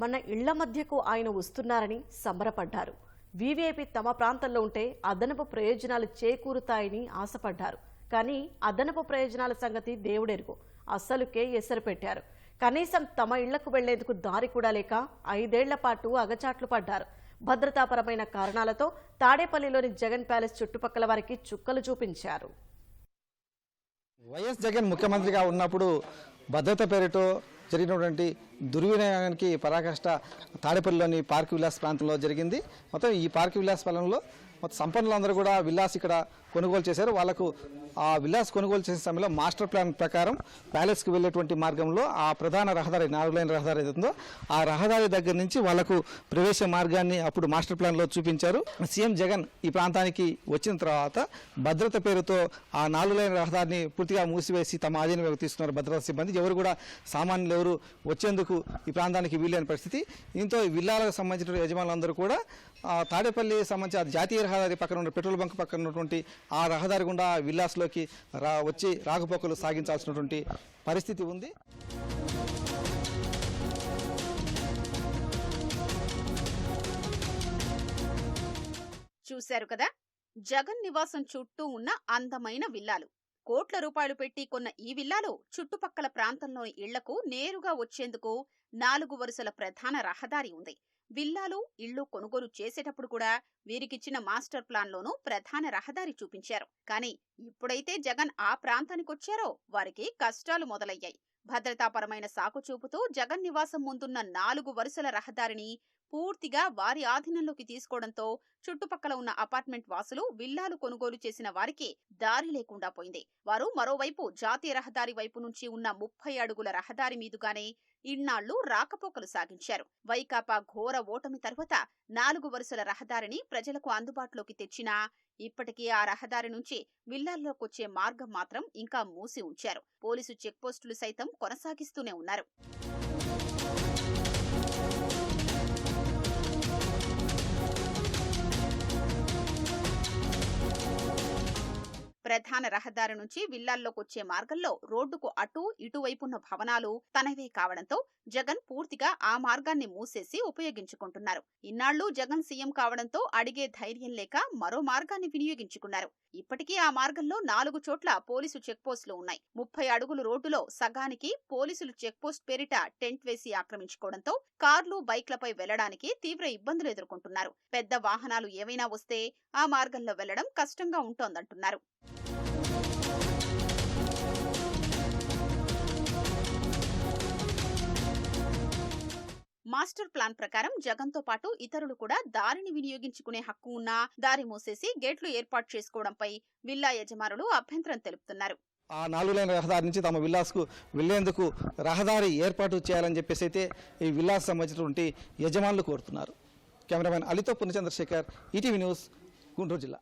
మన ఇళ్ళ మధ్యకు ఆయన వస్తున్నారని సంబరపడ్డారు. వీవీఐపీ తమ ప్రాంతంలో ఉంటే అదనపు ప్రయోజనాలు చేకూరుతాయని ఆశపడ్డారు. కానీ అదనపు ప్రయోజనాల సంగతి దేవుడెరుగు. అస్సలుకే ఎసరు పెట్టారు. కనీసం తమ ఇళ్ళకు వెళ్ళేందుకు దారి కూడా లేక ఐదేళ్ళ పాటు అగచాట్లు పడ్డారు. భద్రతాపరమైన కారణాలతో తాడేపల్లిలోని జగన్ ప్యాలెస్ చుట్టుపక్కల వారికి చుక్కలు చూపించారు. వైఎస్ జగన్ ముఖ్యమంత్రిగా ఉన్నప్పుడు భద్రత పేరుతో జరిగినటువంటి దుర్వినియోగానికి పరాకాష్ట తాడేపల్లిలోని పార్క్ విలాస్ ప్రాంతంలో జరిగింది. మొత్తం ఈ పార్క్ విలాస్ పాలనలో మొత్తం సంపన్నులందరూ కూడా విలాస్ ఇక్కడ కొనుగోలు చేశారు. వాళ్ళకు ఆ విలాస్ కొనుగోలు చేసే సమయంలో మాస్టర్ ప్లాన్ ప్రకారం ప్యాలెస్కి వెళ్ళేటువంటి మార్గంలో ఆ ప్రధాన రహదారి నాలుగు లైన్ రహదారి ఏదైతుందో ఆ రహదారి దగ్గర నుంచి వాళ్ళకు ప్రవేశ మార్గాన్ని అప్పుడు మాస్టర్ ప్లాన్లో చూపించారు. సీఎం జగన్ ఈ ప్రాంతానికి వచ్చిన తర్వాత భద్రత పేరుతో ఆ నాలుగు లైన్ రహదారిని పూర్తిగా మూసివేసి తమ ఆధీనంలోకి తీసుకున్నారు భద్రతా సిబ్బంది. ఎవరు కూడా సామాన్యులు ఎవరు వచ్చేందుకు ఈ ప్రాంతానికి వీలైన పరిస్థితి. దీంతో ఈ విల్లాలకు సంబంధించిన యజమానులందరూ కూడా తాడేపల్లి సంబంధించి జాతీయ రహదారి పక్కన ఉన్న పెట్రోల్ బంక్ పక్కన ఉన్నటువంటి ఆ రహదారి గుండా విల్లాస్లోకి రా వచ్చి రాకపోకలు సాగించాల్సినటువంటి పరిస్థితి ఉంది. చూశారు కదా? జగన్ నివాసం చుట్టూ ఉన్న అందమైన విల్లాలు. కోట్ల రూపాయలు పెట్టి కొన్న ఈ విల్లాలో చుట్టుపక్కల ప్రాంతంలోని ఇళ్ళకు నేరుగా వచ్చేందుకు నాలుగు వరుసల ప్రధాన రహదారి ఉంది. విల్లాలు ఇళ్ళు కొనుగోలు చేసేటప్పుడు కూడా వీరికిచ్చిన మాస్టర్ ప్లాన్లోనూ ప్రధాన రహదారి చూపించారు. కానీ ఇప్పుడైతే జగన్ ఆ ప్రాంతానికొచ్చారో వారికి కష్టాలు మొదలయ్యాయి. భద్రతాపరమైన సాకుచూపుతూ జగన్ నివాసం ముందున్న నాలుగు వరుసల రహదారిని పూర్తిగా వారి ఆధీనంలోకి తీసుకోవడంతో చుట్టుపక్కల ఉన్న అపార్ట్మెంట్ వాసులు విల్లాలు కొనుగోలు చేసిన వారికి దారి లేకుండా పోయింది. వారు మరోవైపు జాతీయ రహదారి వైపు నుంచి ఉన్న ముప్పై అడుగుల రహదారి మీదుగానే ఇన్నాళ్ళు రాకపోకలు సాగించారు. వైకాపా ఘోర ఓటమి తరువాత నాలుగు వరుసల రహదారిని ప్రజలకు అందుబాటులోకి తెచ్చినా ఇప్పటికీ ఆ రహదారి నుంచి విల్లాల్లోకొచ్చే మార్గం మాత్రం ఇంకా మూసి ఉంచారు. పోలీసు చెక్పోస్టులు సైతం కొనసాగిస్తూనే ఉన్నారు. ప్రధాన రహదారి నుంచి విల్లాల్లోకొచ్చే మార్గంలో రోడ్డుకు అటు ఇటువైపున్న భవనాలు తనవే కావడంతో జగన్ పూర్తిగా ఆ మార్గాన్ని మూసేసి ఉపయోగించుకుంటున్నారు. ఇన్నాళ్ళు జగన్ సీఎం కావడంతో అడిగే ధైర్యం లేక మరో మార్గాన్ని వినియోగించుకున్నారు. ఇప్పటికీ ఆ మార్గంలో నాలుగు చోట్ల పోలీసు చెక్పోస్టులు ఉన్నాయి. ముప్పై అడుగులు రోడ్డులో సగానికి పోలీసులు చెక్పోస్ట్ పేరిట టెంట్ వేసి ఆక్రమించుకోవడంతో కార్లు బైక్లపై వెళ్ళడానికి తీవ్ర ఇబ్బందులు ఎదుర్కొంటున్నారు. పెద్ద వాహనాలు ఏవైనా వస్తే ఆ మార్గంలో వెళ్ళడం కష్టంగా ఉంటోందంటున్నారు. మాస్టర్ ప్లాన్ ప్రకారం జగన్తో పాటు ఇతరులు కూడా దారిని వినియోగించుకునే హక్కు ఉన్నా దారి మూసేసి గేట్లు ఏర్పాటు చేసుకోవడంపై విల్లా యజమానులు అభ్యంతరం తెలుపుతున్నారు. ఆ నాలుగు లైన్ రహదారి నుంచి తమ విల్లాస్కు వెళ్ళేందుకు రహదారి ఏర్పాటు చేయాలని చెప్పేసి అయితే ఈ విల్లాస్ సంబంధించినటువంటి యజమానులు కోరుతున్నారు. కెమెరామెన్ అలితో పుణ్యచంద్రశేఖర్ ఈటీవీ న్యూస్ గుంటూరు జిల్లా.